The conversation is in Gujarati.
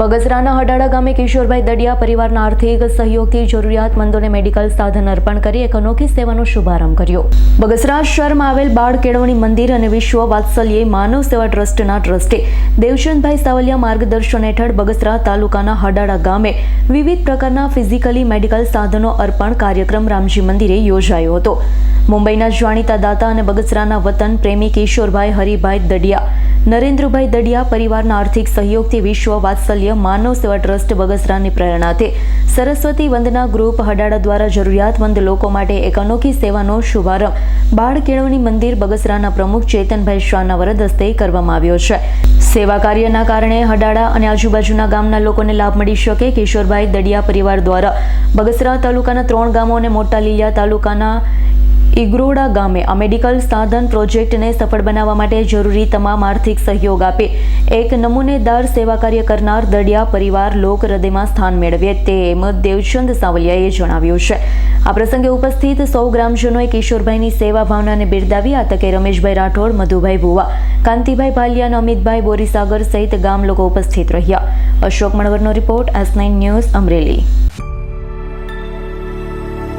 બગસરાના હડાડા ગામે કિશોરભાઈ દડિયા પરિવારના આર્થિક સહયોગથી જરૂરિયાતમંદોને મેડિકલ સાધન અર્પણ કરી એક અનોખી સેવાનો શુભારંભ કર્યો. બગસરા શહેરમાં આવેલ બાળ કેળવણી મંદિર અને વિશ્વ વાત્સલ્ય માનવ સેવા ટ્રસ્ટના ટ્રસ્ટે દેવચંદભાઈ સાવલિયા માર્ગદર્શન હેઠળ બગસરા તાલુકાના હડાડા ગામે વિવિધ પ્રકારના ફિઝિકલી મેડિકલ સાધનો અર્પણ કાર્યક્રમ રામજી મંદિરે યોજાયો હતો. મુંબઈના જાણીતા દાતા અને બગસરાના વતન પ્રેમી કિશોરભાઈ હરિભાઈ દડિયા, નરેન્દ્રભાઈ દડિયા પરિવારના આર્થિક સહયોગથી વિશ્વ વાત્સલ્ય માનવ સેવા ટ્રસ્ટ બગસરાની પ્રેરણાથી. સરસ્વતી વંદના ગ્રુપ હડાડા દ્વારા જરૂરિયાતમંદ લોકો માટે એક અનોખી સેવાનો શુભારંભ. બાળ કેળવણી મંદિર બગસરાના પ્રમુખ ચેતનભાઈ શાહના વરદ હસ્તે કરવામાં આવ્યો છે. સેવા કાર્યના કારણે હડાડા અને આજુબાજુના ગામના લોકોને લાભ મળી શકે કિશોરભાઈ દડિયા પરિવાર દ્વારા. બગસરા તાલુકાના ત્રણ ગામો અને મોટા લીલિયા તાલુકાના ઇગ્રોડા ગામે આ મેડિકલ સાધન પ્રોજેક્ટને સફળ બનાવવા માટે જરૂરી તમામ આર્થિક સહયોગ આપે. એક નમૂનેદાર સેવા કાર્ય કરનાર દડિયા પરિવાર લોક હૃદયમાં સ્થાન મેળવે તેમ દેવચંદ સાવલિયાએ જણાવ્યું છે. આ પ્રસંગે ઉપસ્થિત સૌ ગ્રામજનોએ કિશોરભાઈની સેવા ભાવનાને બિરદાવી આ તકે રમેશભાઈ રાઠોડ, મધુભાઈ ભુવા, કાંતિભાઈ ભાલિયા અને અમિતભાઈ બોરીસાગર સહિત ગામ લોકો ઉપસ્થિત રહ્યા. Ashok મણવરનો report S nine news Amreli.